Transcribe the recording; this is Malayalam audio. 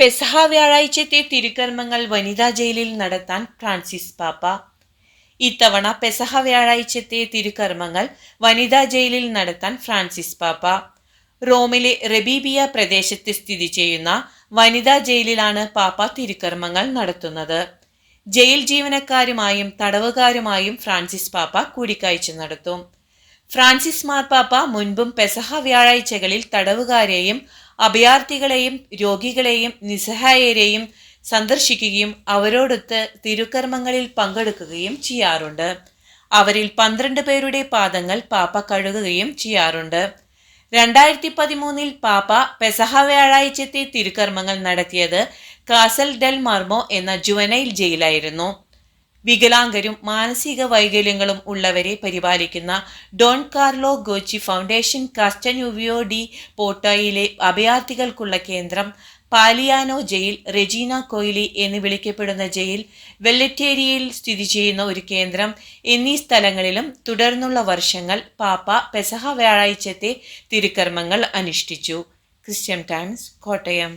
പെസഹ വ്യാഴാഴ്ചത്തെ തിരുക്കർമ്മങ്ങൾ വനിതാ ജയിലിൽ നടത്താൻ ഫ്രാൻസിസ് പാപ്പ. ഇത്തവണ പെസഹ വ്യാഴാഴ്ചത്തെ തിരുക്കർമ്മങ്ങൾ വനിതാ ജയിലിൽ നടത്താൻ ഫ്രാൻസിസ് പാപ്പ. റോമിലെ റബീബിയ പ്രദേശത്ത് സ്ഥിതി ചെയ്യുന്ന വനിതാ ജയിലിലാണ് പാപ്പ തിരുക്കർമ്മങ്ങൾ നടത്തുന്നത്. ജയിൽ ജീവനക്കാരുമായും തടവുകാരുമായും ഫ്രാൻസിസ് പാപ്പ കൂടിക്കാഴ്ച നടത്തും. ഫ്രാൻസിസ് മാർപ്പാപ്പ മുൻപും പെസഹ വ്യാഴാഴ്ചകളിൽ തടവുകാരെയും അഭയാർത്ഥികളെയും രോഗികളെയും നിസ്സഹായരെയും സന്ദർശിക്കുകയും അവരോടൊത്ത് തിരുക്കർമ്മങ്ങളിൽ പങ്കെടുക്കുകയും ചെയ്യാറുണ്ട്. അവരിൽ പന്ത്രണ്ട് പേരുടെ പാദങ്ങൾ പാപ്പ കഴുകുകയും ചെയ്യാറുണ്ട്. രണ്ടായിരത്തി പതിമൂന്നിൽ പാപ്പ പെസഹ വ്യാഴാഴ്ചത്തെ തിരുക്കർമ്മങ്ങൾ നടത്തിയത് കാസൽ ഡെൽ മർമോ എന്ന ജുവനൈൽ ജയിലായിരുന്നു. വികലാംഗരും മാനസിക വൈകല്യങ്ങളും ഉള്ളവരെ പരിപാലിക്കുന്ന Don Carlo Gnocchi foundation Castelnuovo di പോട്ടോയിലെ അഭയാർത്ഥികൾക്കുള്ള കേന്ദ്രം പാലിയാനോ ജയിൽ റെജീന കോയിലി എന്ന് വിളിക്കപ്പെടുന്ന ജയിൽ വെല്ലറ്റേരിയയിൽ സ്ഥിതി ചെയ്യുന്ന ഒരു കേന്ദ്രം എന്നീ സ്ഥലങ്ങളിലും തുടർന്നുള്ള വർഷങ്ങൾ പാപ്പ പെസഹ വ്യാഴാഴ്ചത്തെ തിരുക്കർമ്മങ്ങൾ അനുഷ്ഠിച്ചു. Christian Times Kottayam.